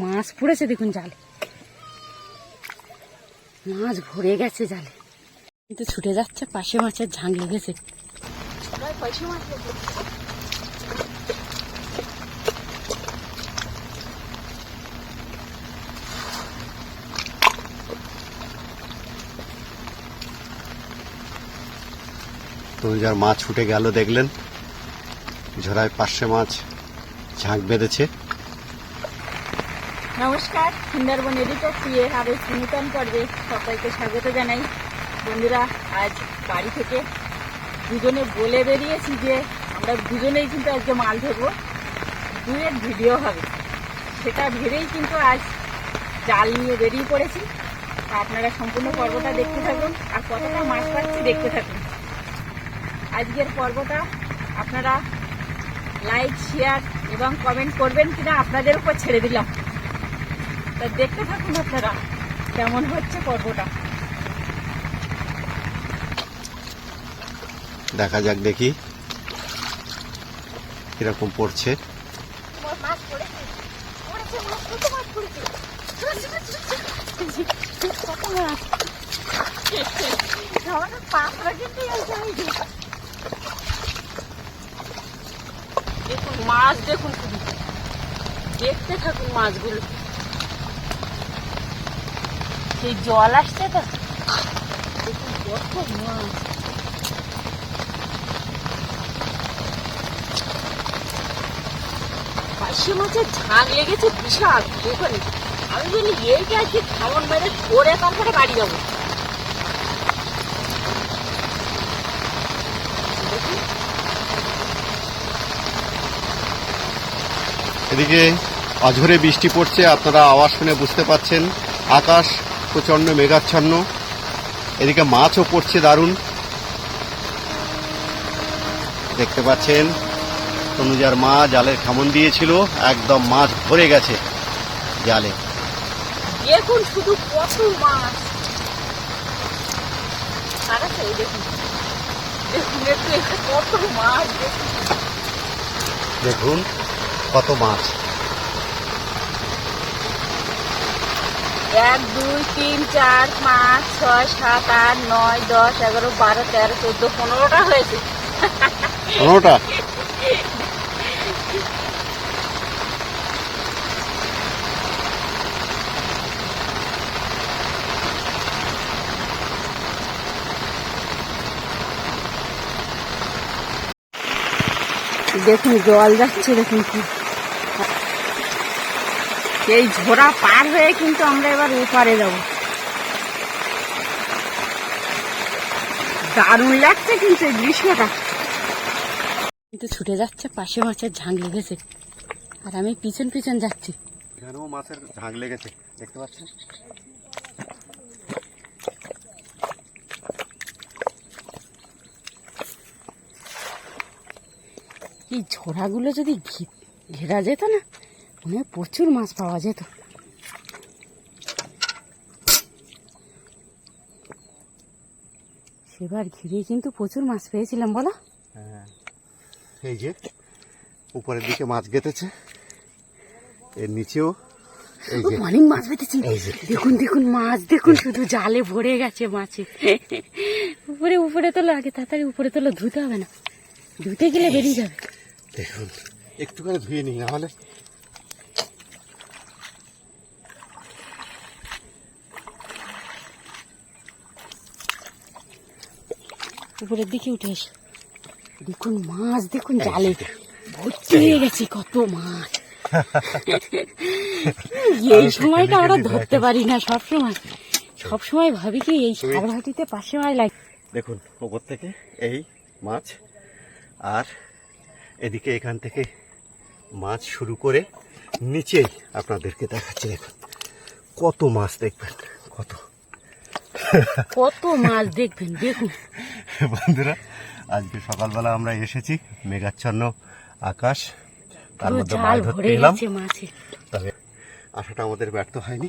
মাছ পড়েছে, দেখুন জালে। মাছ ভরে গেছে জালে। কিন্তু ছুটে যাচ্ছে, পাশে মাছের ঝাঁক লেগেছে। মাছ ছুটে গেল দেখলেন, ঝোড়ায় পার্শে মাছ ঝাঁক বেঁধেছে। নমস্কার, সুন্দরবন এডিটর দিয়ে আরও নূতন পর্বে সবাইকে স্বাগত জানাই। বন্ধুরা, আজ বাড়ি থেকে দুজনে বলে বেরিয়েছি যে আমরা দুজনেই কিন্তু আজকে মাল ধরবো। দুয়ের ভিডিও হবে। সেটা ভেবেই কিন্তু আজ জাল নিয়ে বেরিয়ে পড়েছি। আপনারা সম্পূর্ণ পর্বটা দেখতে থাকুন আর কতটা মাছ পাচ্ছি দেখতে থাকুন। আজকের পর্বটা আপনারা লাইক শেয়ার এবং কমেন্ট করবেন কিনা আপনাদের উপর ছেড়ে দিলাম। তা দেখতে থাকুন আপনারা কেমন হচ্ছে পর্বটা। দেখা যাক দেখি। কীরকম পড়ছে। হয়েছে। দেখুন মাছ দেখুন দেখতে থাকুন মাছগুলো। সেই জল আসছে তো। পাশে মাছের ঝাঁক লেগেছে বিশাল দেখুন আমি বলি এইটা আজকে খামন মেরে ধরে তারপরে বাড়ি যাব। এদিকে অঝরে বৃষ্টি পড়ছে, আপনারা আওয়াজ শুনে বুঝতে পাচ্ছেন। আকাশ প্রচণ্ড মেঘাচ্ছন্ন। এদিকে মাছও পড়ছে দারুণ। দেখতে পাচ্ছেন তনুজার মা জালের খামন দিয়েছিল একদম মাছ ভরে গেছে জালে। দেখুন শুধু কত মাছ। দেখুন কত মাছ দেখুন দেখুন কত মাছ এক দুই তিন চার পাঁচ ছয় সাত আট নয় দশ এগারো বারো তেরো চোদ্দ পনেরোটা হয়েছে। পনেরোটা? দেখুন জল যাচ্ছে দেখুন কি এই ঝোড়া পার হয়ে কিন্তু আমরা এবার ওপারে যাব। দারুণ লাগছে কিন্তু এই দৃশ্যটা। কিন্তু ছুটে যাচ্ছে পাশে মাছের ঝাঁক লেগেছে। আর আমি পিছন পিছন যাচ্ছি। এখানেও মাছের ঝাঁক লেগেছে? দেখতে পাচ্ছেন? এই ঝোড়াগুলো যদি ঘেরা যেত না মনে প্রচুর মাছ পাওয়া যেত। সেবার ঘিরে কিন্তু প্রচুর মাছ পেয়েছিলাম বলো? হ্যাঁ। এই যে উপরের দিকে মাছ গেতেছে এর নিচেও অনেক মাছ পেতেছি দেখুন দেখুন মাছ দেখুন শুধু জালে ভরে গেছে মাছে। উপরে উপরে তোলো আগে তাড়াতাড়ি উপরে তোলো ধুতে হবে না। ধুতে গেলে বেরিয়ে যাবে। দেখুন একটু করে ধুয়ে নিই নাহলে উপরের দিকে উঠে এসে দেখুন মাছ দেখুন জালে। ভর্তি হয়ে গেছে কত মাছ। এই সময়টা আমরা ধরতে পারি না সব সময় সব সময় ভাবি কি এই সারভাটিতে পাশে মাছ লাগে। দেখুন ওপর থেকে এই মাছ আর এদিকে এখান থেকে মাছ শুরু করে নিচেই আপনাদেরকে দেখাচ্ছি দেখুন। কত মাছ দেখবেন কত। কত মাছ দেখবেন দেখুন। বন্ধুরা আজকে সকালবেলা আমরা এসেছি মেঘাচ্ছন্ন আকাশ। তার মধ্যে মাছ ধরতে এলাম। তবে আশাটা আমাদের ব্যর্থ হয়নি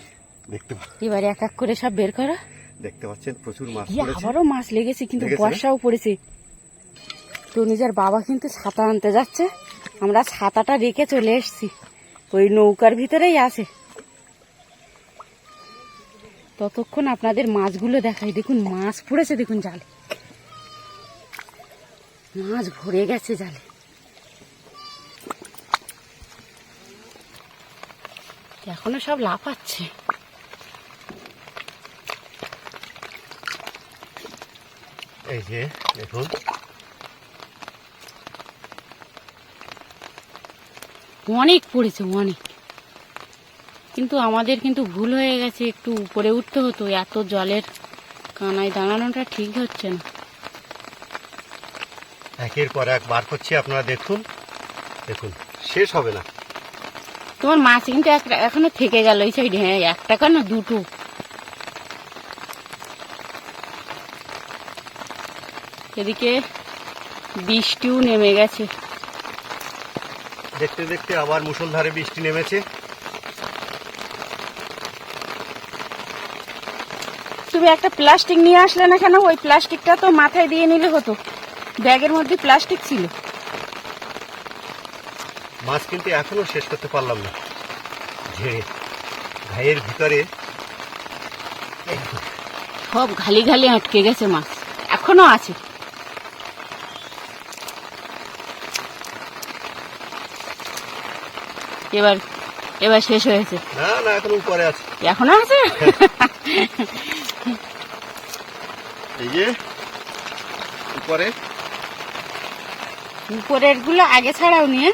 দেখতে এবার এক এক করে সব বের করা। দেখতে পাচ্ছেন প্রচুর মাছ ইয়ে পড়েছে। আবারও মাছ লেগেছে কিন্তু বর্ষাও পড়েছে। তো নিজের বাবা কিন্তু ছাতা আনতে যাচ্ছে। আমরা ছাতাটা রেখে চলে এসেছি। ওই নৌকার ভিতরেই আছে। ততক্ষণ আপনাদের মাছগুলো দেখাই। দেখুন মাছ পড়েছে দেখুন জালে। মাছ ভরে গেছে জালে। এখনও সব লাফাচ্ছে। এই যে দেখুন। অনেক পড়েছে অনেক। কিন্তু আমাদের কিন্তু ভুল হয়ে গেছে একটু উপরে উঠতে হতো এত জলের কানায় দাঁড়ানোটা ঠিক হচ্ছে না। একের পর এক বার করছি আপনারা দেখুন। দেখুন শেষ হবে না। তোমার মাছ কিন্তু এখনও থেকে গেল এই সাইডে হ্যাঁ একটা কেন? দুটো। এদিকে বৃষ্টিও নেমে গেছে। দেখতে দেখতে আবার মুষলধারে বৃষ্টি নেমেছে। তুমি একটা প্লাস্টিক নিয়ে আসলে না কেন? ওই প্লাস্টিকটা তো মাথায় দিয়ে নিলে হতো। ব্যাগের মধ্যে প্লাস্টিক ছিল। মাছ কিন্তু এখনও শেষ করতে পারলাম না। ঝেড়ে ঘাইয়ের ভিতরে সব ঘালি ঘালি আটকে গেছে মাছ। এখনও আছে। এবার এবার শেষ হয়েছে। না না এখন উপরে আছে। এখনও আছে? এই যে উপরে। উপরেরগুলো আগে ছাড়াও নিয়ে।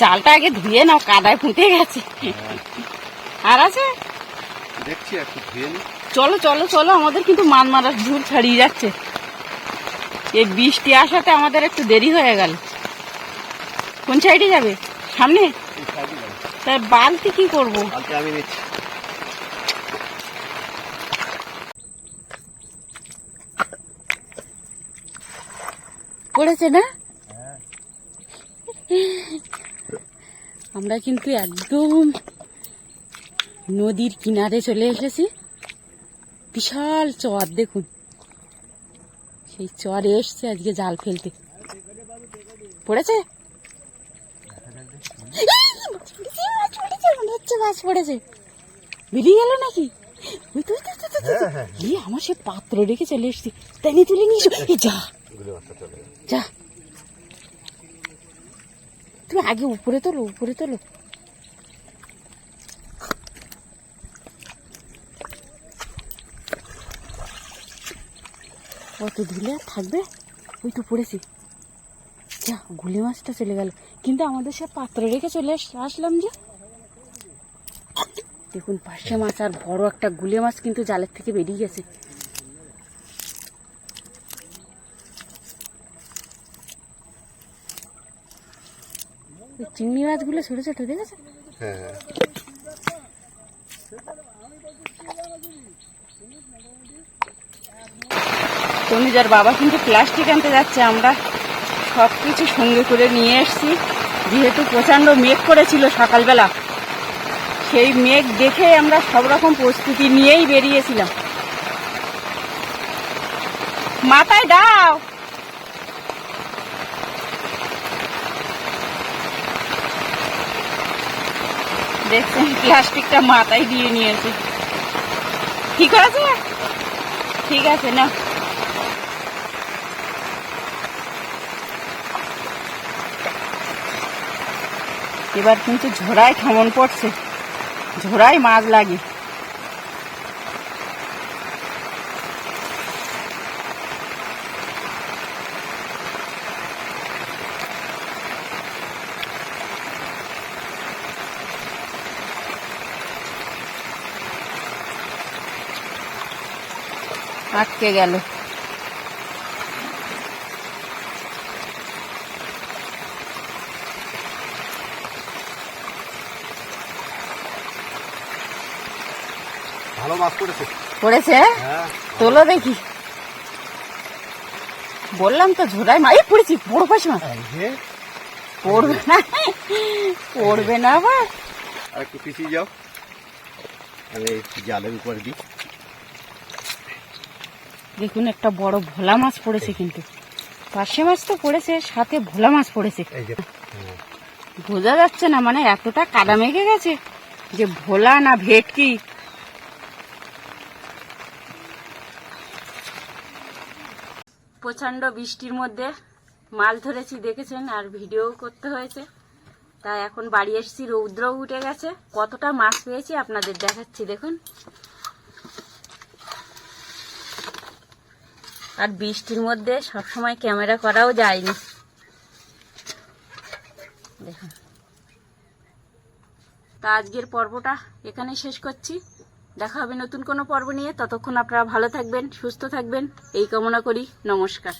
জালটা আগে ধুয়ে নাও কাদায় ফুটে গেছে। আর আছে? দেখছি একটু ধুয়ে চলো চলো চলো আমাদের কিন্তু মান মারার ঝুল ছাড়িয়ে যাচ্ছে। এই বৃষ্টি আসাতে আমাদের একটু দেরি হয়ে গেল। কোন সাইডে যাবে? সামনে? তা বালতি কি করব? কালকে আমি নিচ্ছি। পড়েছে না? আমরা কিন্তু একদম নদীর কিনারে চলে এসেছি। বিশাল চর দেখুন। সেই চরে এসছে আজকে জাল ফেলতে। পড়েছে? হচ্ছে মাছ পড়েছে। বেরিয়ে গেল নাকি? ওই তো, আমার সে পাত্র রেখে চলে এসছি। তাই নিয়ে তুলে নিয়ে যা। যা। তুমি আগে উপরে তোলো উপরে তোলো। অত ধুলে আর থাকবে? ওই তো পড়েছি। যা গুলি মাছটা চলে গেল। কিন্তু আমাদের সে পাত্র রেখে চলে আস- আসলাম যে। দেখুন পাশে মাছ আর বড় একটা গুলে মাছ কিন্তু জালের থেকে বেরিয়ে গেছে। চিংড়ি মাছগুলো ছোট ছোট দেখেছ হ্যাঁ। তনুজার বাবা কিন্তু প্লাস্টিক আনতে যাচ্ছে আমরা সব কিছু সঙ্গে করে নিয়ে এসেছি। যেহেতু প্রচণ্ড মেঘ করেছিল সকালবেলা সেই মেঘ দেখে আমরা সব রকম প্রস্তুতি নিয়েই বেরিয়েছিলাম। মাথায় দাও। দেখছেন, প্লাস্টিকটা মাথায় দিয়ে নিয়েছে। ঠিক আছে ঠিক আছে না এবার কিন্তু ঝোড়ায় কেমন পড়ছে। ঝোড়ায় মাছ লাগে। আটকে গেল। মাছ পড়েছে পড়েছে হ্যাঁ। তোলো দেখি। বললাম তো ঝোড়ায় এই পড়েছি বড় পাশ মাছ পড়বে না। পড়বে না আবার আর একটু পিছিয়ে যাও। আমি জালের উপরে দিই। দেখুন একটা বড় ভোলা মাছ পড়েছে কিন্তু। পার্শে মাছ তো পড়েছে সাথে ভোলা মাছ পড়েছে। বোঝা যাচ্ছে না মানে এতটা কাদা মেঘে গেছে যে ভোলা না ভেটকি। প্রচণ্ড বৃষ্টির মধ্যে মাছ ধরেছি, দেখেছেন? আর ভিডিও করতে হয়েছে। তাই এখন বাড়ি এসেছি, রৌদ্র উঠে গেছে। কতটা মাছ পেয়েছি আপনাদের দেখাচ্ছি, দেখুন। আর বৃষ্টির মধ্যে সবসময় ক্যামেরা করাও যায়নি। দেখুন। তা আজকের পর্বটা এখানে শেষ করছি। দেখা হবে নতুন কোনো পর্ব নিয়ে। ততক্ষণ আপনারা ভালো থাকবেন, সুস্থ থাকবেন। এই কামনা করি। নমস্কার।